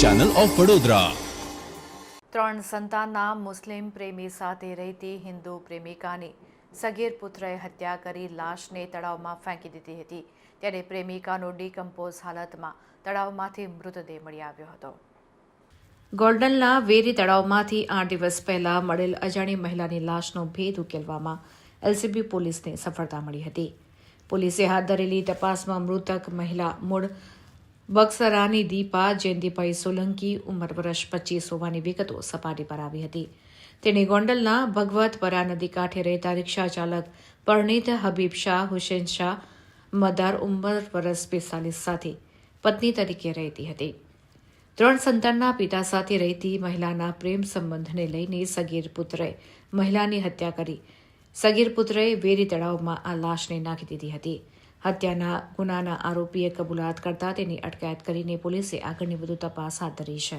Channel of Vadodara ત્રણ સંતાનના મુસ્લિમ પ્રેમી સાથે રહેતી હિન્દુ પ્રેમિકાની સગીર પુત્રએ હત્યા કરી લાશને તળાવમાં ફેંકી દીધી હતી. ત્યારે પ્રેમિકાનો ડીકમ્પોઝ હાલતમાં તળાવમાંથી મૃતદેહ મળી આવ્યો હતો. ગોલ્ડનના વેરી તળાવમાંથી આઠ દિવસ પહેલા મળેલ અજાણી મહિલાની લાશનો ભેદ ઉકેલવામાં એલસીબી પોલીસને સફળતા મળી હતી. પોલીસે હાથ ધરેલી તપાસમાં મૃતક મહિલા મૂળ બક્સરાની દીપા જયંતિભાઈ સોલંકી ઉંમર વર્ષ પચીસ હોવાની વિગતો સપાટી પર આવી હતી. તેણે ગોંડલના ભગવતપરા નદી કાંઠે રહેતા રિક્ષા ચાલક પરણીત હબીબ શાહ, હુસેન શાહ, મદાર ઉંમર વર્ષ બેસાલીસ સાથે પત્ની તરીકે રહેતી હતી. ત્રણ સંતાનના પિતા સાથે રહેતી મહિલાના પ્રેમ સંબંધને લઈને સગીર પુત્રએ મહિલાની હત્યા કરી. સગીર પુત્રએ વેરી તળાવમાં આ લાશને નાખી દીધી હતી. હત્યાના ગુનાના આરોપીએ કબૂલાત કરતા તેની અટકાયત કરીને પોલીસે આગળની વધુ તપાસ હાથ ધરી છે.